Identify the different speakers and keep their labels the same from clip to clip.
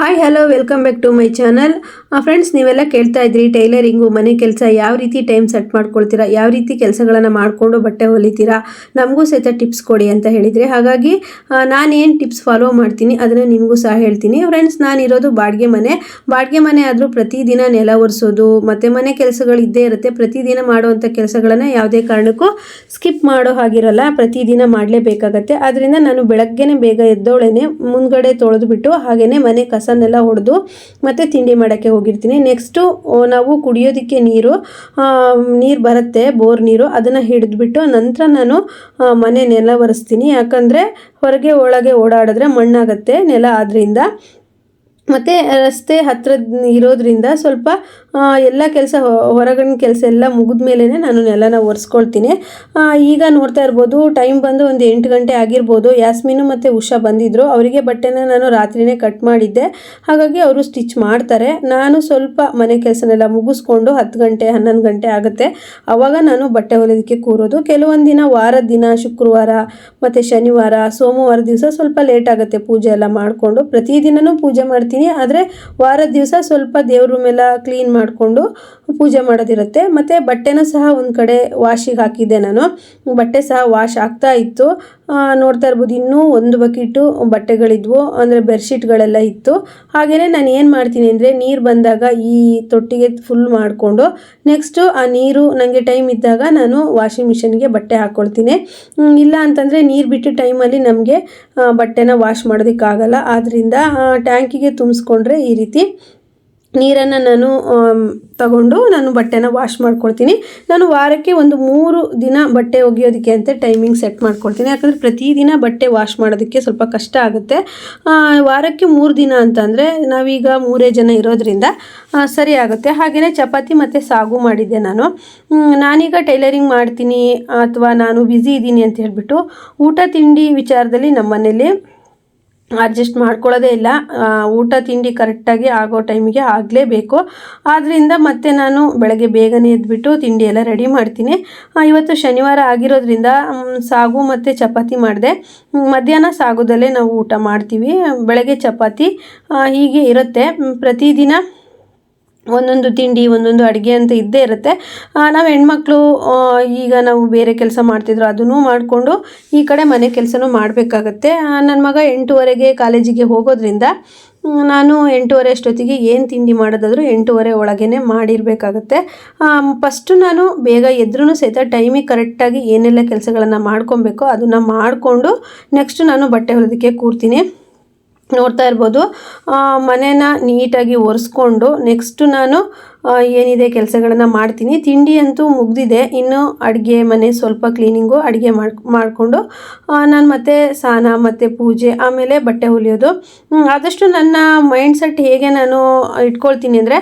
Speaker 1: Hi hello welcome back to my channel friends ನೀವೆಲ್ಲ ಕೇಳ್ತಾ ಇದ್ರಿ, ಟೈಲರಿಂಗು, ಮನೆ ಕೆಲಸ, ಯಾವ ರೀತಿ ಟೈಮ್ ಸೆಟ್ ಮಾಡ್ಕೊಳ್ತೀರಾ, ಯಾವ ರೀತಿ ಕೆಲಸಗಳನ್ನು ಮಾಡಿಕೊಂಡು ಬಟ್ಟೆ ಹೊಲಿತೀರಾ, ನಮಗೂ ಸಹಿತ ಟಿಪ್ಸ್ ಕೊಡಿ ಅಂತ ಹೇಳಿದರೆ. ಹಾಗಾಗಿ ನಾನೇನು ಟಿಪ್ಸ್ ಫಾಲೋ ಮಾಡ್ತೀನಿ, ಅದನ್ನು ನಿಮಗೂ ಸಹ ಹೇಳ್ತೀನಿ. ಫ್ರೆಂಡ್ಸ್ ನಾನಿರೋದು ಬಾಡಿಗೆ ಮನೆ. ಬಾಡಿಗೆ ಮನೆ ಆದರೂ ಪ್ರತಿದಿನ ನೆಲ ಒರೆಸೋದು, ಮತ್ತು ಮನೆ ಕೆಲಸಗಳು ಇದ್ದೇ ಇರುತ್ತೆ. ಪ್ರತಿದಿನ ಮಾಡುವಂಥ ಕೆಲಸಗಳನ್ನು ಯಾವುದೇ ಕಾರಣಕ್ಕೂ ಸ್ಕಿಪ್ ಮಾಡೋ ಹಾಗಿರಲ್ಲ, ಪ್ರತಿದಿನ ಮಾಡಲೇಬೇಕಾಗತ್ತೆ. ಆದ್ದರಿಂದ ನಾನು ಬೆಳಗ್ಗೆನೇ ಬೇಗ ಎದ್ದೋಳೇನೆ, ಮುಂದ್ಗಡೆ ತೊಳೆದ್ಬಿಟ್ಟು ಹಾಗೆಯೇ ಮನೆ ಕಸನೆಲ್ಲ ಹೊಡೆದು ಮತ್ತು ತಿಂಡಿ ಮಾಡೋಕ್ಕೆ ಹೋಗಿರ್ತೀನಿ. ನೆಕ್ಸ್ಟು ನಾವು ಕುಡಿಯೋದಕ್ಕೆ ನೀರು ನೀರು ಬರುತ್ತೆ, ಬೋರ್ ನೀರು, ಅದನ್ನು ಹಿಡಿದ್ಬಿಟ್ಟು ನಂತರ ನಾನು ಮನೆ ನೆಲ ಒರೆಸ್ತೀನಿ. ಯಾಕಂದರೆ ಹೊರಗೆ ಒಳಗೆ ಓಡಾಡಿದ್ರೆ ಮಣ್ಣಾಗತ್ತೆ, ನೆಲ ಆದ್ರಿಂದ. ಮತ್ತು ರಸ್ತೆ ಹತ್ರ ಇರೋದ್ರಿಂದ ಸ್ವಲ್ಪ ಎಲ್ಲ ಕೆಲಸ ಹೊರಗಡೆ ಕೆಲಸ ಎಲ್ಲ ಮುಗಿದ ಮೇಲೇ ನಾನು ನೆಲನ ಒರೆಸ್ಕೊಳ್ತೀನಿ. ಈಗ ನೋಡ್ತಾ ಇರ್ಬೋದು ಟೈಮ್ ಬಂದು ಒಂದು ಎಂಟು ಗಂಟೆ ಆಗಿರ್ಬೋದು. ಯಾಸ್ಮಿನು ಮತ್ತು ಉಷಾ ಬಂದಿದ್ದರು ಅವರಿಗೆ ಬಟ್ಟೆನ ನಾನು ರಾತ್ರಿನೇ ಕಟ್ ಮಾಡಿದ್ದೆ. ಹಾಗಾಗಿ ಅವರು ಸ್ಟಿಚ್ ಮಾಡ್ತಾರೆ. ನಾನು ಸ್ವಲ್ಪ ಮನೆ ಕೆಲಸನೆಲ್ಲ ಮುಗಿಸ್ಕೊಂಡು ಹತ್ತು ಗಂಟೆ, ಹನ್ನೊಂದು ಗಂಟೆ ಆಗುತ್ತೆ. ಆವಾಗ ನಾನು ಬಟ್ಟೆ ಹೊಲಿಯೋದಕ್ಕೆ ಕೂರೋದು. ಕೆಲವೊಂದು ದಿನ ವಾರದ ದಿನ ಶುಕ್ರವಾರ ಮತ್ತು ಶನಿವಾರ, ಸೋಮವಾರ ದಿವಸ ಸ್ವಲ್ಪ ಲೇಟ್ ಆಗುತ್ತೆ. ಪೂಜೆ ಎಲ್ಲ ಮಾಡಿಕೊಂಡು ಪ್ರತಿದಿನವೂ ಪೂಜೆ ಮಾಡ್ತೀನಿ. ಆದರೆ ವಾರದ ದಿವಸ ಸ್ವಲ್ಪ ದೇವ್ರ ರೂಮೆಲ್ಲ ಕ್ಲೀನ್ ಮಾಡಿಕೊಂಡು ಪೂಜೆ ಮಾಡೋದಿರುತ್ತೆ. ಮತ್ತು ಬಟ್ಟೆನ ಸಹ ಒಂದು ಕಡೆ ವಾಶಿಗೆ ಹಾಕಿದ್ದೆ ನಾನು. ಬಟ್ಟೆ ಸಹ ವಾಶ್ ಆಗ್ತಾ ಇತ್ತು. ನೋಡ್ತಾ ಇರ್ಬೋದು, ಇನ್ನೂ ಒಂದು ಬಕೆಟು ಬಟ್ಟೆಗಳಿದ್ವು. ಅಂದರೆ ಬೆಡ್ಶೀಟ್ಗಳೆಲ್ಲ ಇತ್ತು. ಹಾಗೆಯೇ ನಾನು ಏನು ಮಾಡ್ತೀನಿ ಅಂದರೆ ನೀರು ಬಂದಾಗ ಈ ತೊಟ್ಟಿಗೆ ಫುಲ್ ಮಾಡಿಕೊಂಡು ನೆಕ್ಸ್ಟು ಆ ನೀರು ನನಗೆ ಟೈಮ್ ಇದ್ದಾಗ ನಾನು ವಾಷಿಂಗ್ ಮಿಷನ್ಗೆ ಬಟ್ಟೆ ಹಾಕ್ಕೊಳ್ತೀನಿ ಇಲ್ಲ ಅಂತಂದರೆ ನೀರು ಬಿಟ್ಟು ಟೈಮಲ್ಲಿ ನಮಗೆ ಬಟ್ಟೆನ ವಾಶ್ ಮಾಡೋದಕ್ಕಾಗಲ್ಲ. ಆದ್ದರಿಂದ ಟ್ಯಾಂಕಿಗೆ ತುಂಬಿಸ್ಕೊಂಡ್ರೆ ಈ ರೀತಿ ನೀರನ್ನು ನಾನು ತಗೊಂಡು ನಾನು ಬಟ್ಟೆನ ವಾಶ್ ಮಾಡ್ಕೊಳ್ತೀನಿ. ನಾನು ವಾರಕ್ಕೆ ಒಂದು ಮೂರು ದಿನ ಬಟ್ಟೆ ಒಗೆಯೋದಕ್ಕೆ ಅಂತ ಟೈಮಿಂಗ್ ಸೆಟ್ ಮಾಡ್ಕೊಳ್ತೀನಿ. ಯಾಕಂದರೆ ಪ್ರತಿದಿನ ಬಟ್ಟೆ ವಾಶ್ ಮಾಡೋದಕ್ಕೆ ಸ್ವಲ್ಪ ಕಷ್ಟ ಆಗುತ್ತೆ. ವಾರಕ್ಕೆ ಮೂರು ದಿನ ಅಂತಂದರೆ ನಾವೀಗ ಮೂರೇ ಜನ ಇರೋದ್ರಿಂದ ಸರಿ ಆಗುತ್ತೆ. ಹಾಗೆಯೇ ಚಪಾತಿ ಮತ್ತು ಸಾಗು ಮಾಡಿದ್ದೆ ನಾನು. ನಾನೀಗ ಟೈಲರಿಂಗ್ ಮಾಡ್ತೀನಿ, ಅಥವಾ ನಾನು ಬ್ಯುಸಿ ಇದ್ದೀನಿ ಅಂತ ಹೇಳಿಬಿಟ್ಟು ಊಟ ತಿಂಡಿ ವಿಚಾರದಲ್ಲಿ ನಮ್ಮ ಮನೇಲಿ ಅಡ್ಜಸ್ಟ್ ಮಾಡ್ಕೊಳ್ಳೋದೇ ಇಲ್ಲ. ಊಟ, ತಿಂಡಿ ಕರೆಕ್ಟಾಗಿ ಆಗೋ ಟೈಮಿಗೆ ಆಗಲೇಬೇಕು. ಆದ್ದರಿಂದ ಮತ್ತೆ ನಾನು ಬೆಳಗ್ಗೆ ಬೇಗನೆ ಎದ್ಬಿಟ್ಟು ತಿಂಡಿ ಎಲ್ಲ ರೆಡಿ ಮಾಡ್ತೀನಿ. ಇವತ್ತು ಶನಿವಾರ ಆಗಿರೋದ್ರಿಂದ ಸಾಗು ಮತ್ತು ಚಪಾತಿ ಮಾಡಿದೆ. ಮಧ್ಯಾಹ್ನ ಸಾಗುದಲ್ಲೇ ನಾವು ಊಟ ಮಾಡ್ತೀವಿ. ಬೆಳಗ್ಗೆ ಚಪಾತಿ ಹೀಗೆ ಇರುತ್ತೆ. ಪ್ರತಿದಿನ ಒಂದೊಂದು ತಿಂಡಿ, ಒಂದೊಂದು ಅಡುಗೆ ಅಂತ ಇದ್ದೇ ಇರುತ್ತೆ. ನಾವು ಹೆಣ್ಮಕ್ಳು ಈಗ ನಾವು ಬೇರೆ ಕೆಲಸ ಮಾಡ್ತಿದ್ರು ಅದನ್ನು ಮಾಡಿಕೊಂಡು ಈ ಕಡೆ ಮನೆ ಕೆಲಸನೂ ಮಾಡಬೇಕಾಗತ್ತೆ. ನನ್ನ ಮಗ ಎಂಟೂವರೆಗೆ ಕಾಲೇಜಿಗೆ ಹೋಗೋದ್ರಿಂದ ನಾನು ಎಂಟೂವರೆ ಅಷ್ಟೊತ್ತಿಗೆ ಏನು ತಿಂಡಿ ಮಾಡೋದಾದರೂ ಎಂಟೂವರೆ ಒಳಗೇ ಮಾಡಿರಬೇಕಾಗತ್ತೆ. ಫಸ್ಟು ನಾನು ಬೇಗ ಎದ್ರೂ ಸಹಿತ ಟೈಮಿಗೆ ಕರೆಕ್ಟಾಗಿ ಏನೆಲ್ಲ ಕೆಲಸಗಳನ್ನು ಮಾಡ್ಕೊಬೇಕೋ ಅದನ್ನು ಮಾಡಿಕೊಂಡು ನೆಕ್ಸ್ಟ್ ನಾನು ಬಟ್ಟೆ ಹೊಲಿಯೋದಕ್ಕೆ ಕೂರ್ತೀನಿ. ನೋಡ್ತಾ ಇರ್ಬೋದು. ಮನೆನ ನೀಟಾಗಿ ಒರೆಸ್ಕೊಂಡು ನೆಕ್ಸ್ಟು ನಾನು ಏನಿದೆ ಕೆಲಸಗಳನ್ನು ಮಾಡ್ತೀನಿ. ತಿಂಡಿ ಅಂತೂ ಮುಗ್ದಿದೆ. ಇನ್ನು ಅಡುಗೆ ಮನೆ ಸ್ವಲ್ಪ ಕ್ಲೀನಿಂಗು ಅಡುಗೆ ಮಾಡಿ ಮಾಡಿಕೊಂಡು ನಾನು ಮತ್ತೆ ಸ್ನಾನ, ಮತ್ತು ಪೂಜೆ, ಆಮೇಲೆ ಬಟ್ಟೆ ಹೊಲಿಯೋದು. ಆದಷ್ಟು ನನ್ನ ಮೈಂಡ್ ಸೆಟ್ ಹೇಗೆ ನಾನು ಇಟ್ಕೊಳ್ತೀನಿ ಅಂದರೆ,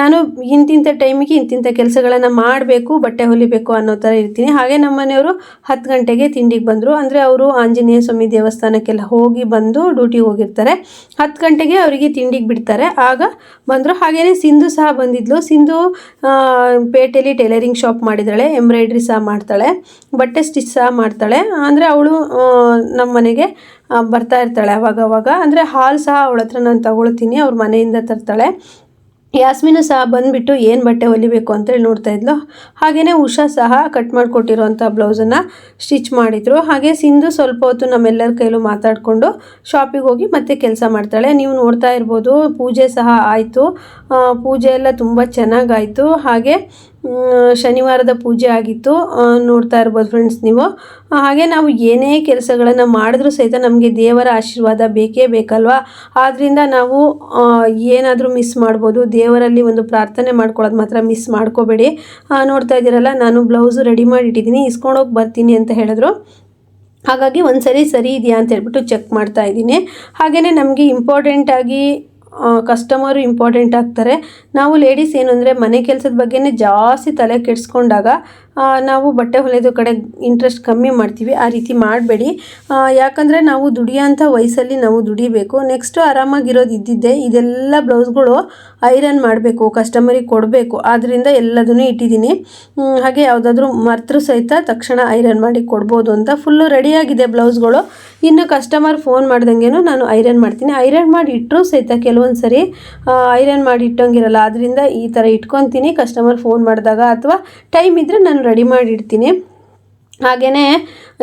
Speaker 1: ನಾನು ಇಂತಿಂಥ ಟೈಮಿಗೆ ಇಂತಿಂಥ ಕೆಲಸಗಳನ್ನು ಮಾಡಬೇಕು, ಬಟ್ಟೆ ಹೊಲಿಬೇಕು ಅನ್ನೋ ಥರ ಇರ್ತೀನಿ. ಹಾಗೆ ನಮ್ಮ ಮನೆಯವರು ಹತ್ತು ಗಂಟೆಗೆ ತಿಂಡಿಗೆ ಬಂದರು. ಅಂದರೆ ಅವರು ಆಂಜನೇಯ ಸ್ವಾಮಿ ದೇವಸ್ಥಾನಕ್ಕೆಲ್ಲ ಹೋಗಿ ಬಂದು ಡ್ಯೂಟಿಗೆ ಹೋಗಿರ್ತಾರೆ. ಹತ್ತು ಗಂಟೆಗೆ ಅವರಿಗೆ ತಿಂಡಿಗೆ ಬಿಡ್ತಾರೆ. ಆಗ ಬಂದರು. ಹಾಗೆಯೇ ಸಿಂಧು ಸಹ ಬಂದಿದ್ಲು. ಸಿಂಧು ಪೇಟೆಯಲ್ಲಿ ಟೈಲರಿಂಗ್ ಶಾಪ್ ಮಾಡಿದ್ದಾಳೆ, ಎಂಬ್ರಾಯ್ಡ್ರಿ ಸಹ ಮಾಡ್ತಾಳೆ, ಬಟ್ಟೆ ಸ್ಟಿಚ್ ಸಹ ಮಾಡ್ತಾಳೆ. ಅಂದರೆ ಅವಳು ನಮ್ಮ ಮನೆಗೆ ಬರ್ತಾ ಇರ್ತಾಳೆ ಅವಾಗ ಅವಾಗ ಅಂದರೆ ಹಾಲು ಸಹ ಅವಳ ಹತ್ರ ನಾನು ತಗೊಳ್ತೀನಿ, ಅವ್ರ ಮನೆಯಿಂದ ತರ್ತಾಳೆ. ಯಾಸ್ಮಿನು ಸಹ ಬಂದುಬಿಟ್ಟು ಏನು ಬಟ್ಟೆ ಹೊಲಿಬೇಕು ಅಂತೇಳಿ ನೋಡ್ತಾ ಇದ್ಲು. ಹಾಗೆಯೇ ಉಷಾ ಸಹ ಕಟ್ ಮಾಡಿಕೊಟ್ಟಿರೋಂಥ ಬ್ಲೌಸನ್ನು ಸ್ಟಿಚ್ ಮಾಡಿದರು. ಹಾಗೆ ಸಿಂಧು ಸ್ವಲ್ಪ ಹೊತ್ತು ನಮ್ಮೆಲ್ಲರ ಕೈಲೂ ಮಾತಾಡಿಕೊಂಡು ಶಾಪಿಗೆ ಹೋಗಿ ಮತ್ತೆ ಕೆಲಸ ಮಾಡ್ತಾಳೆ. ನೀವು ನೋಡ್ತಾ ಇರ್ಬೋದು, ಪೂಜೆ ಸಹ ಆಯಿತು. ಪೂಜೆ ಎಲ್ಲ ತುಂಬ ಚೆನ್ನಾಗಾಯಿತು. ಹಾಗೆ ಶನಿವಾರದ ಪೂಜೆ ಆಗಿತ್ತು. ನೋಡ್ತಾ ಇರ್ಬೋದು ಫ್ರೆಂಡ್ಸ್ ನೀವು. ಹಾಗೆ ನಾವು ಏನೇ ಕೆಲಸಗಳನ್ನು ಮಾಡಿದ್ರೂ ಸಹಿತ ನಮಗೆ ದೇವರ ಆಶೀರ್ವಾದ ಬೇಕೇ ಬೇಕಲ್ವಾ? ಆದ್ದರಿಂದ ನಾವು ಏನಾದರೂ ಮಿಸ್ ಮಾಡ್ಬೋದು. ದೇವರಲ್ಲಿ ಒಂದು ಪ್ರಾರ್ಥನೆ ಮಾಡ್ಕೊಳ್ಳೋದು ಮಾತ್ರ ಮಿಸ್ ಮಾಡ್ಕೋಬೇಡಿ. ನೋಡ್ತಾ ಇದ್ದೀರಲ್ಲ, ನಾನು ಬ್ಲೌಸು ರೆಡಿ ಮಾಡಿ ಇಟ್ಟಿದ್ದೀನಿ ಇಸ್ಕೊಂಡೋಗಿ ಬರ್ತೀನಿ ಅಂತ ಹೇಳಿದ್ರು. ಹಾಗಾಗಿ ಒಂದು ಸರಿ ಸರಿ ಇದೆಯಾ ಅಂತ ಹೇಳ್ಬಿಟ್ಟು ಚೆಕ್ ಮಾಡ್ತಾ ಇದ್ದೀನಿ. ಹಾಗೆಯೇ ನಮಗೆ ಇಂಪಾರ್ಟೆಂಟಾಗಿ ಕಸ್ಟಮರು ಇಂಪಾರ್ಟೆಂಟ್ ಆಗ್ತಾರೆ. ನಾವು ಲೇಡೀಸ್ ಏನು ಅಂದರೆ ಮನೆ ಕೆಲಸದ ಬಗ್ಗೆನೇ ಜಾಸ್ತಿ ತಲೆ ಕೆಡಿಸ್ಕೊಂಡಾಗ ನಾವು ಬಟ್ಟೆ ಹೊಲಿಯೋದು ಕಡೆ ಇಂಟ್ರೆಸ್ಟ್ ಕಮ್ಮಿ ಮಾಡ್ತೀವಿ. ಆ ರೀತಿ ಮಾಡಬೇಡಿ. ಯಾಕಂದರೆ ನಾವು ದುಡಿಯೋಂಥ ವಯಸ್ಸಲ್ಲಿ ನಾವು ದುಡಿಬೇಕು. ನೆಕ್ಸ್ಟು ಆರಾಮಾಗಿರೋದು ಇದ್ದಿದ್ದೆ. ಇದೆಲ್ಲ ಬ್ಲೌಸ್ಗಳು ಐರನ್ ಮಾಡಬೇಕು ಕಸ್ಟಮರಿಗೆ ಕೊಡಬೇಕು. ಆದ್ದರಿಂದ ಎಲ್ಲದನ್ನೂ ಇಟ್ಟಿದ್ದೀನಿ. ಹಾಗೆ ಯಾವುದಾದ್ರೂ ಮರ್ತರು ಸಹಿತ ತಕ್ಷಣ ಐರನ್ ಮಾಡಿ ಕೊಡ್ಬೋದು ಅಂತ ಫುಲ್ಲು ರೆಡಿಯಾಗಿದೆ ಬ್ಲೌಸ್ಗಳು. ಇನ್ನು ಕಸ್ಟಮರ್ ಫೋನ್ ಮಾಡ್ದಂಗೆನೂ ನಾನು ಐರನ್ ಮಾಡ್ತೀನಿ. ಐರನ್ ಮಾಡಿ ಇಟ್ಟರೂ ಸಹಿತ ಕೆಲವೊಂದು ಸರಿ ಐರನ್ ಮಾಡಿ ಇಟ್ಟಂಗಿರಲ್ಲ. ಆದ್ದರಿಂದ ಈ ಥರ ಇಟ್ಕೊತೀನಿ. ಕಸ್ಟಮರ್ ಫೋನ್ ಮಾಡಿದಾಗ ಅಥವಾ ಟೈಮ್ ಇದ್ದರೆ ನಾನು ರೆಡಿ ಮಾಡಿಡ್ತೀನಿ. ಹಾಗೆಯೇ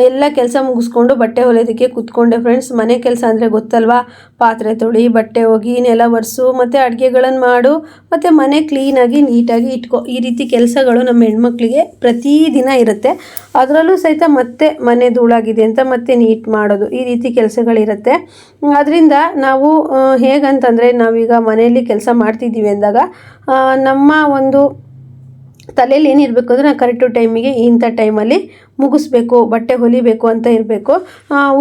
Speaker 1: ಎಲ್ಲ ಕೆಲಸ ಮುಗಿಸ್ಕೊಂಡು ಬಟ್ಟೆ ಹೊಲಿಯೋದಕ್ಕೆ ಕೂತ್ಕೊಂಡೆ ಫ್ರೆಂಡ್ಸ್ ಮನೆ ಕೆಲಸ ಅಂದರೆ ಗೊತ್ತಲ್ವಾ? ಪಾತ್ರೆ ತೊಳಿ, ಬಟ್ಟೆ ಹೋಗಿ ನೆಲ ಒರೆಸು, ಮತ್ತು ಅಡುಗೆಗಳನ್ನು ಮಾಡು, ಮತ್ತು ಮನೆ ಕ್ಲೀನಾಗಿ ನೀಟಾಗಿ ಇಟ್ಕೊ. ಈ ರೀತಿ ಕೆಲಸಗಳು ನಮ್ಮ ಹೆಣ್ಮಕ್ಳಿಗೆ ಪ್ರತಿದಿನ ಇರುತ್ತೆ. ಅದರಲ್ಲೂ ಸಹಿತ ಮತ್ತೆ ಮನೆ ಧೂಳಾಗಿದೆ ಅಂತ ಮತ್ತೆ ನೀಟ್ ಮಾಡೋದು. ಈ ರೀತಿ ಕೆಲಸಗಳಿರುತ್ತೆ ಅದರಿಂದ ನಾವು ಹೇಗಂತಂದರೆ ನಾವೀಗ ಮನೆಯಲ್ಲಿ ಕೆಲಸ ಮಾಡ್ತಿದ್ದೀವಿ ಅಂದಾಗ ನಮ್ಮ ಒಂದು ತಲೆಯಲ್ಲಿ ಏನಿರಬೇಕು ಅಂದರೆ ಕರೆಕ್ಟು ಟೈಮಿಗೆ ಇಂಥ ಟೈಮಲ್ಲಿ ಮುಗಿಸ್ಬೇಕು, ಬಟ್ಟೆ ಹೊಲಿಬೇಕು ಅಂತ ಇರಬೇಕು.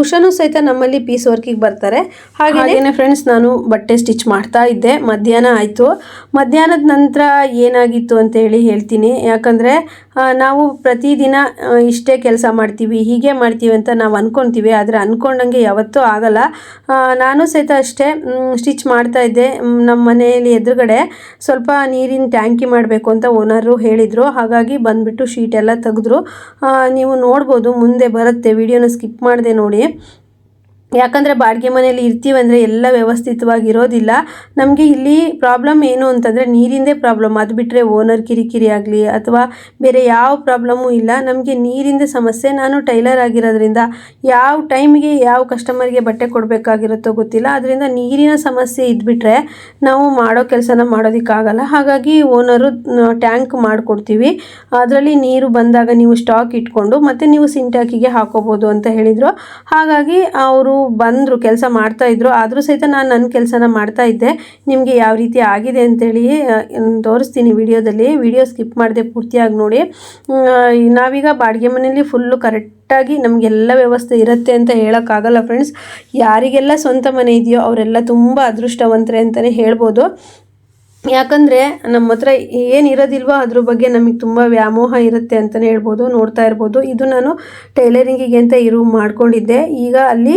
Speaker 1: ಉಷಾನು ಸಹಿತ ನಮ್ಮಲ್ಲಿ ಪೀಸ್ ವರ್ಕಿಗೆ ಬರ್ತಾರೆ. ಹಾಗೆಯೇ ಫ್ರೆಂಡ್ಸ್ ನಾನು ಬಟ್ಟೆ ಸ್ಟಿಚ್ ಮಾಡ್ತಾ ಇದ್ದೆ. ಮಧ್ಯಾಹ್ನ ಆಯಿತು. ಮಧ್ಯಾಹ್ನದ ನಂತರ ಏನಾಗಿತ್ತು ಅಂತ ಹೇಳಿ ಹೇಳ್ತೀನಿ. ಯಾಕಂದರೆ ನಾವು ಪ್ರತಿದಿನ ಇಷ್ಟೇ ಕೆಲಸ ಮಾಡ್ತೀವಿ, ಹೀಗೆ ಮಾಡ್ತೀವಿ ಅಂತ ನಾವು ಅಂದ್ಕೊತೀವಿ ಆದರೆ ಅಂದ್ಕೊಂಡಂಗೆ ಯಾವತ್ತೂ ಆಗಲ್ಲ. ನಾನು ಸಹಿತ ಅಷ್ಟೇ ಸ್ಟಿಚ್ ಮಾಡ್ತಾ ಇದ್ದೆ. ನಮ್ಮ ಮನೆಯಲ್ಲಿ ಎದುರುಗಡೆ ಸ್ವಲ್ಪ ನೀರಿನ ಟ್ಯಾಂಕಿ ಮಾಡಬೇಕು ಅಂತ ಓನರು ಹೇಳಿದರು. ಹಾಗಾಗಿ ಬಂದುಬಿಟ್ಟು ಶೀಟ್ ಎಲ್ಲ ತೆಗೆದ್ರು. ನೀವು ನೋಡ್ಬೋದು ಮುಂದೆ ಬರುತ್ತೆ. ವಿಡಿಯೋನ ಸ್ಕಿಪ್ ಮಾಡದೆ ನೋಡಿ. ಯಾಕಂದರೆ ಬಾಡಿಗೆ ಮನೆಯಲ್ಲಿ ಇರ್ತೀವಂದರೆ ಎಲ್ಲ ವ್ಯವಸ್ಥಿತವಾಗಿ ಇರೋದಿಲ್ಲ ನಮಗೆ ಇಲ್ಲಿ ಪ್ರಾಬ್ಲಮ್ ಏನು ಅಂತಂದರೆ ನೀರಿಂದೇ ಪ್ರಾಬ್ಲಮ್ ಅದು ಬಿಟ್ಟರೆ ಓನರ್ ಕಿರಿಕಿರಿ ಆಗಲಿ ಅಥವಾ ಬೇರೆ ಯಾವ ಪ್ರಾಬ್ಲಮ್ಮು ಇಲ್ಲ. ನಮಗೆ ನೀರಿಂದ ಸಮಸ್ಯೆ. ನಾನು ಟೈಲರ್ ಆಗಿರೋದ್ರಿಂದ ಯಾವ ಟೈಮಿಗೆ ಯಾವ ಕಸ್ಟಮರ್ಗೆ ಬಟ್ಟೆ ಕೊಡಬೇಕಾಗಿರುತ್ತೋ ಗೊತ್ತಿಲ್ಲ. ಅದರಿಂದ ನೀರಿನ ಸಮಸ್ಯೆ ಇದ್ಬಿಟ್ರೆ ನಾವು ಮಾಡೋ ಕೆಲಸನ ಮಾಡೋದಕ್ಕಾಗಲ್ಲ. ಹಾಗಾಗಿ ಓನರು ಟ್ಯಾಂಕ್ ಮಾಡಿಕೊಡ್ತೀವಿ. ಅದರಲ್ಲಿ ನೀರು ಬಂದಾಗ ನೀವು ಸ್ಟಾಕ್ ಇಟ್ಕೊಂಡು ಮತ್ತೆ ನೀವು ಸಿಂಟ್ಯಾಕಿಗೆ ಹಾಕೋಬೋದು ಅಂತ ಹೇಳಿದರು. ಹಾಗಾಗಿ ಅವರು ಬಂದರು, ಕೆಲಸ ಮಾಡ್ತಾ ಇದ್ರು, ಆದರೂ ಸಹಿತ ನಾನು ನನ್ನ ಕೆಲಸನ ಮಾಡ್ತಾ ಇದ್ದೆ. ನಿಮಗೆ ಯಾವ ರೀತಿ ಆಗಿದೆ ಅಂತೇಳಿ ತೋರಿಸ್ತೀನಿ ವಿಡಿಯೋದಲ್ಲಿ. ವಿಡಿಯೋ ಸ್ಕಿಪ್ ಮಾಡದೆ ಪೂರ್ತಿಯಾಗಿ ನೋಡಿ. ನಾವೀಗ ಬಾಡಿಗೆ ಮನೆಯಲ್ಲಿ ಫುಲ್ಲು ಕರೆಕ್ಟಾಗಿ ನಮಗೆಲ್ಲ ವ್ಯವಸ್ಥೆ ಇರುತ್ತೆ ಅಂತ ಹೇಳೋಕ್ಕಾಗಲ್ಲ ಫ್ರೆಂಡ್ಸ್ ಯಾರಿಗೆಲ್ಲ ಸ್ವಂತ ಮನೆ ಇದೆಯೋ, ಅವರೆಲ್ಲ ತುಂಬ ಅದೃಷ್ಟವಂತರೆ ಅಂತಲೇ ಹೇಳ್ಬೋದು. ಯಾಕಂದರೆ ನಮ್ಮ ಹತ್ರ ಏನಿರೋದಿಲ್ವೋ ಅದ್ರ ಬಗ್ಗೆ ನಮಗೆ ತುಂಬ ವ್ಯಾಮೋಹ ಇರುತ್ತೆ ಅಂತಲೇ ಹೇಳ್ಬೋದು, ನೋಡ್ತಾ ಇರ್ಬೋದು. ಇದು ನಾನು ಟೈಲರಿಂಗಿಗೆ ಅಂತ ಇರು ಮಾಡ್ಕೊಂಡಿದ್ದೆ. ಈಗ ಅಲ್ಲಿ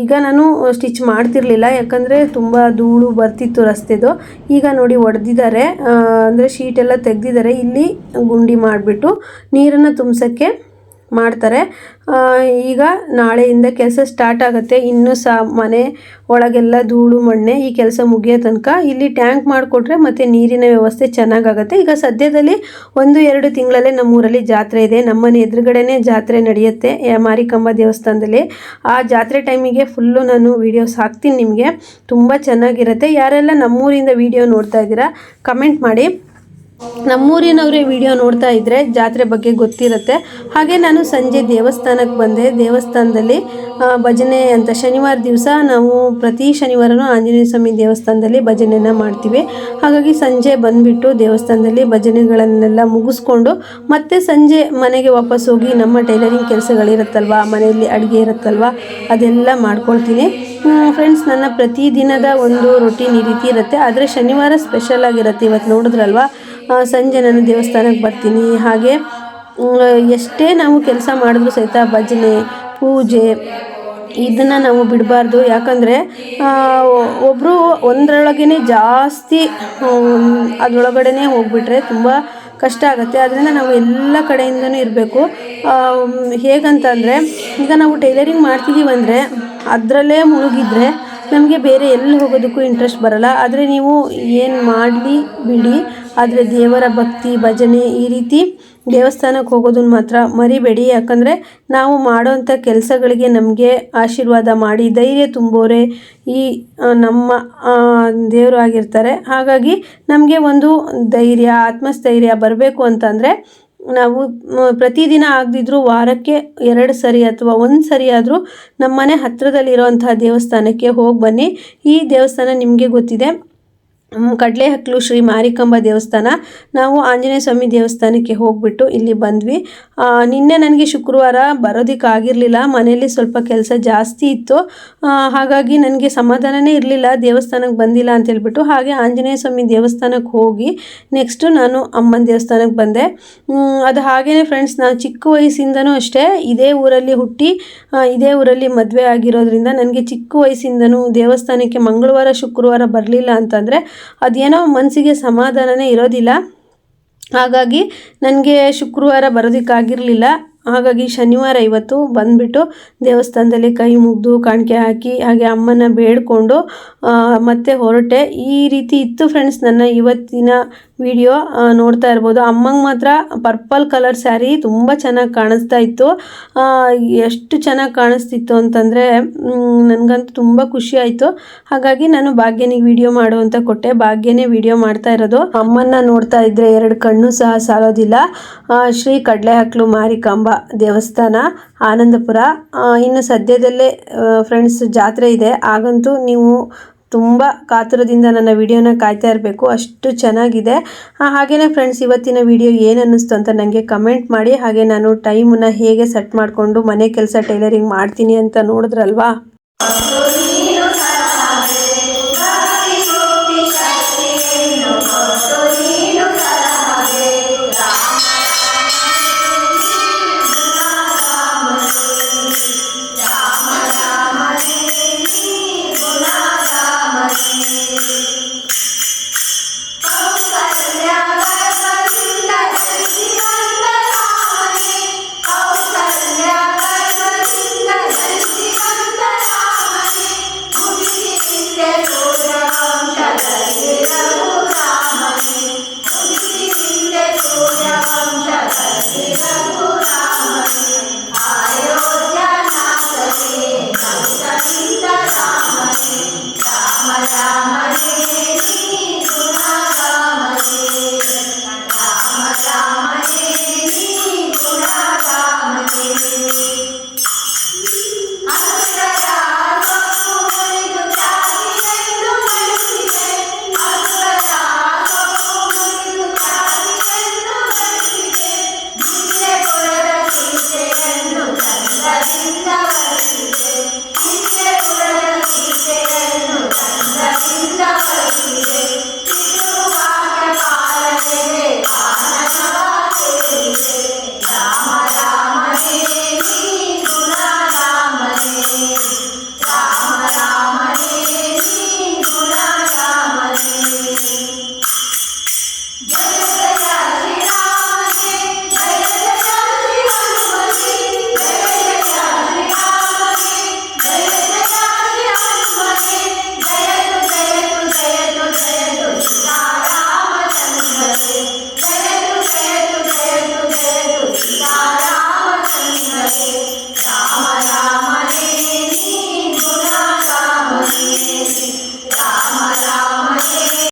Speaker 1: ಈಗ ನಾನು ಸ್ಟಿಚ್ ಮಾಡ್ತಿರ್ಲಿಲ್ಲ. ಯಾಕಂದರೆ ತುಂಬ ಧೂಳು ಬರ್ತಿತ್ತು ರಸ್ತೆದು. ಈಗ ನೋಡಿ ಒಡೆದಿದ್ದಾರೆ. ಅಂದರೆ ಶೀಟೆಲ್ಲ ತೆಗೆದಿದ್ದಾರೆ. ಇಲ್ಲಿ ಗುಂಡಿ ಮಾಡಿಬಿಟ್ಟು ನೀರನ್ನು ತುಂಬಿಸೋಕ್ಕೆ ಮಾಡ್ತಾರೆ. ಈಗ ನಾಳೆಯಿಂದ ಕೆಲಸ ಸ್ಟಾರ್ಟ್ ಆಗುತ್ತೆ. ಇನ್ನೂ ಸಹ ಮನೆ ಒಳಗೆಲ್ಲ ಧೂಳು, ಮಣ್ಣೆ ಈ ಕೆಲಸ ಮುಗಿಯೋ ತನಕ ಇಲ್ಲಿ ಟ್ಯಾಂಕ್ ಮಾಡಿಕೊಟ್ರೆ ಮತ್ತು ನೀರಿನ ವ್ಯವಸ್ಥೆ ಚೆನ್ನಾಗಾಗುತ್ತೆ. ಈಗ ಸದ್ಯದಲ್ಲಿ ಒಂದು, ಎರಡು ತಿಂಗಳಲ್ಲೇ ನಮ್ಮೂರಲ್ಲಿ ಜಾತ್ರೆ ಇದೆ. ನಮ್ಮನೆ ಎದುರುಗಡೆನೇ ಜಾತ್ರೆ ನಡೆಯುತ್ತೆ ಮಾರಿಕಂಬ ಮಾರಿಕಾಂಬ ದೇವಸ್ಥಾನದಲ್ಲಿ. ಆ ಜಾತ್ರೆ ಟೈಮಿಗೆ ಫುಲ್ಲು ನಾನು ವೀಡಿಯೋಸ್ ಹಾಕ್ತೀನಿ ನಿಮಗೆ. ತುಂಬ ಚೆನ್ನಾಗಿರುತ್ತೆ. ಯಾರೆಲ್ಲ ನಮ್ಮೂರಿಂದ ವೀಡಿಯೋ ನೋಡ್ತಾ ಇದ್ದೀರಾ ಕಮೆಂಟ್ ಮಾಡಿ. ನಮ್ಮೂರಿನವರೇ ವಿಡಿಯೋ ನೋಡ್ತಾ ಇದ್ದರೆ ಜಾತ್ರೆ ಬಗ್ಗೆ ಗೊತ್ತಿರುತ್ತೆ. ಹಾಗೆ ನಾನು ಸಂಜೆ ದೇವಸ್ಥಾನಕ್ಕೆ ಬಂದೆ. ದೇವಸ್ಥಾನದಲ್ಲಿ ಭಜನೆ ಅಂತ ಶನಿವಾರ ದಿವಸ ನಾವು ಪ್ರತಿ ಶನಿವಾರನೂ ಆಂಜನೇಯ ಸ್ವಾಮಿ ದೇವಸ್ಥಾನದಲ್ಲಿ ಭಜನೆನ ಮಾಡ್ತೀವಿ. ಹಾಗಾಗಿ ಸಂಜೆ ಬಂದುಬಿಟ್ಟು ದೇವಸ್ಥಾನದಲ್ಲಿ ಭಜನೆಗಳನ್ನೆಲ್ಲ ಮುಗಿಸ್ಕೊಂಡು ಮತ್ತೆ ಸಂಜೆ ಮನೆಗೆ ವಾಪಸ್ ಹೋಗಿ ನಮ್ಮ ಟೈಲರಿಂಗ್ ಕೆಲಸಗಳಿರುತ್ತಲ್ವ, ಮನೆಯಲ್ಲಿ ಅಡುಗೆ ಇರುತ್ತಲ್ವ, ಅದೆಲ್ಲ ಮಾಡ್ಕೊಳ್ತೀನಿ. ಫ್ರೆಂಡ್ಸ್ ನನ್ನ ಪ್ರತಿದಿನದ ಒಂದು ರೊಟೀನ್ ಈ ರೀತಿ ಇರುತ್ತೆ. ಆದರೆ ಶನಿವಾರ ಸ್ಪೆಷಲ್ ಆಗಿರುತ್ತೆ. ಇವತ್ತು ನೋಡಿದ್ರಲ್ವ? ಸಂಜೆ ನಾನು ದೇವಸ್ಥಾನಕ್ಕೆ ಬರ್ತೀನಿ. ಹಾಗೆ ಎಷ್ಟೇ ನಾವು ಕೆಲಸ ಮಾಡಿದ್ರೂ ಸಹಿತ ಭಜನೆ, ಪೂಜೆ ಇದನ್ನು ನಾವು ಬಿಡಬಾರ್ದು. ಯಾಕಂದರೆ ಒಬ್ಬರು ಒಂದರೊಳಗೇ ಜಾಸ್ತಿ ಅದರೊಳಗಡೆ ಹೋಗ್ಬಿಟ್ರೆ ತುಂಬ ಕಷ್ಟ ಆಗುತ್ತೆ. ಅದರಿಂದ ನಾವು ಎಲ್ಲ ಕಡೆಯಿಂದನೂ ಇರಬೇಕು. ಹೇಗಂತಂದರೆ, ಈಗ ನಾವು ಟೈಲರಿಂಗ್ ಮಾಡ್ತಿದ್ದೀವಿ ಅಂದರೆ ಅದರಲ್ಲೇ ಮುಳುಗಿದ್ರೆ ನಮಗೆ ಬೇರೆ ಎಲ್ಲಿ ಹೋಗೋದಕ್ಕೂ ಇಂಟ್ರೆಸ್ಟ್ ಬರಲ್ಲ. ಆದರೆ ನೀವು ಏನು ಮಾಡಲಿ ಬಿಡಿ. ಆದರೆ ದೇವರ ಭಕ್ತಿ, ಭಜನೆ ಈ ರೀತಿ ದೇವಸ್ಥಾನಕ್ಕೆ ಹೋಗೋದನ್ನ ಮಾತ್ರ ಮರಿಬೇಡಿ. ಯಾಕಂದರೆ ನಾವು ಮಾಡೋವಂಥ ಕೆಲಸಗಳಿಗೆ ನಮಗೆ ಆಶೀರ್ವಾದ ಮಾಡಿ, ಧೈರ್ಯ ತುಂಬೋರೆ ಈ ನಮ್ಮ ದೇವರು ಆಗಿರ್ತಾರೆ. ಹಾಗಾಗಿ ನಮಗೆ ಒಂದು ಧೈರ್ಯ, ಆತ್ಮಸ್ಥೈರ್ಯ ಬರಬೇಕು ಅಂತಂದರೆ ನಾವು ಪ್ರತಿದಿನ ಆಗದಿದ್ರೂ ವಾರಕ್ಕೆ ಎರಡು ಸರಿ ಅಥವಾ ಒಂದು ಸರಿ ಆದರೂ ನಮ್ಮನೆ ಹತ್ತಿರದಲ್ಲಿರೋಂತಹ ದೇವಸ್ಥಾನಕ್ಕೆ ಹೋಗಿ ಬನ್ನಿ. ಈ ದೇವಸ್ಥಾನ ನಿಮಗೆ ಗೊತ್ತಿದೆ. ಮ್, ಕಡ್ಲೆ ಹಕ್ಲು ಶ್ರೀ ಮಾರಿಕಾಂಬ ದೇವಸ್ಥಾನ. ನಾವು ಆಂಜನೇಯ ಸ್ವಾಮಿ ದೇವಸ್ಥಾನಕ್ಕೆ ಹೋಗ್ಬಿಟ್ಟು ಇಲ್ಲಿ ಬಂದ್ವಿ. ನಿನ್ನೆ ನನಗೆ ಶುಕ್ರವಾರ ಬರೋದಕ್ಕಾಗಿರಲಿಲ್ಲ ಮನೆಯಲ್ಲಿ ಸ್ವಲ್ಪ ಕೆಲಸ ಜಾಸ್ತಿ ಇತ್ತು. ಹಾಗಾಗಿ ನನಗೆ ಸಮಾಧಾನನೇ ಇರಲಿಲ್ಲ. ದೇವಸ್ಥಾನಕ್ಕೆ ಬಂದಿಲ್ಲ ಅಂತ ಹೇಳ್ಬಿಟ್ಟು ಹಾಗೆ ಆಂಜನೇಯ ಸ್ವಾಮಿ ದೇವಸ್ಥಾನಕ್ಕೆ ಹೋಗಿ ನೆಕ್ಸ್ಟು ನಾನು ಅಮ್ಮನ ದೇವಸ್ಥಾನಕ್ಕೆ ಬಂದೆ. ಅದು ಹಾಗೇ ಫ್ರೆಂಡ್ಸ್ ನಾನು ಚಿಕ್ಕ ವಯಸ್ಸಿಂದನೂ ಅಷ್ಟೇ ಇದೇ ಊರಲ್ಲಿ ಹುಟ್ಟಿ ಇದೇ ಊರಲ್ಲಿ ಮದುವೆ ಆಗಿರೋದ್ರಿಂದ ನನಗೆ ಚಿಕ್ಕ ವಯಸ್ಸಿಂದನೂ ದೇವಸ್ಥಾನಕ್ಕೆ ಮಂಗಳವಾರ ಶುಕ್ರವಾರ ಬರಲಿಲ್ಲ ಅಂತಂದರೆ ಅದೇನೋ ಮನಸ್ಸಿಗೆ ಸಮಾಧಾನನೇ ಇರೋದಿಲ್ಲ. ಹಾಗಾಗಿ ನನಗೆ ಶುಕ್ರವಾರ ಬರೋದಕ್ಕಾಗಿರಲಿಲ್ಲ. ಹಾಗಾಗಿ ಶನಿವಾರ ಇವತ್ತು ಬಂದುಬಿಟ್ಟು ದೇವಸ್ಥಾನದಲ್ಲಿ ಕೈ ಮುಗಿದು ಕಾಣಿಕೆ ಹಾಕಿ, ಹಾಗೆ ಅಮ್ಮನ ಬೇಡ್ಕೊಂಡು ಮತ್ತೆ ಹೊರಟೆ. ಈ ರೀತಿ ಇತ್ತು ಫ್ರೆಂಡ್ಸ್ ನನ್ನ ಇವತ್ತಿನ ವಿಡಿಯೋ ನೋಡ್ತಾ ಇರ್ಬೋದು. ಅಮ್ಮಂಗೆ ಮಾತ್ರ ಪರ್ಪಲ್ ಕಲರ್ ಸ್ಯಾರಿ ತುಂಬ ಚೆನ್ನಾಗಿ ಕಾಣಿಸ್ತಾ ಇತ್ತು. ಎಷ್ಟು ಚೆನ್ನಾಗಿ ಕಾಣಿಸ್ತಿತ್ತು ಅಂತಂದರೆ ನನಗಂತೂ ತುಂಬ ಖುಷಿ ಆಯಿತು. ಹಾಗಾಗಿ ನಾನು ಭಾಗ್ಯನಿಗೆ ವಿಡಿಯೋ ಮಾಡು ಅಂತ ಕೊಟ್ಟೆ. ಭಾಗ್ಯನೇ ವಿಡಿಯೋ ಮಾಡ್ತಾ ಇರೋದು. ಅಮ್ಮನ್ನ ನೋಡ್ತಾ ಇದ್ರೆ ಎರಡು ಕಣ್ಣು ಸಹ ಸಾಲೋದಿಲ್ಲ. ಶ್ರೀ ಕಡಲೆ ಹಾಕ್ಲು ಮಾರಿಕಾಂಬ ದೇವಸ್ಥಾನ, ಆನಂದಪುರ. ಇನ್ನು ಸದ್ಯದಲ್ಲೇ ಫ್ರೆಂಡ್ಸ್ ಜಾತ್ರೆ ಇದೆ. ಹಾಗಂತೂ ನೀವು ತುಂಬ ಕಾತುರದಿಂದ ನನ್ನ ವಿಡಿಯೋನ ಕಾಯ್ತಾ ಇರಬೇಕು. ಅಷ್ಟು ಚೆನ್ನಾಗಿದೆ. ಆ, ಹಾಗೇನೇ ಫ್ರೆಂಡ್ಸ್ ಇವತ್ತಿನ ವಿಡಿಯೋ ಏನು ಅನ್ನಿಸ್ತು ಅಂತ ನನಗೆ ಕಮೆಂಟ್ ಮಾಡಿ. ಹಾಗೆ ನಾನು ಟೈಮನ್ನು ಹೇಗೆ ಸೆಟ್ ಮಾಡಿಕೊಂಡು ಮನೆ ಕೆಲಸ ಟೈಲರಿಂಗ್ ಮಾಡ್ತೀನಿ ಅಂತ ನೋಡಿದ್ರಲ್ವಾ?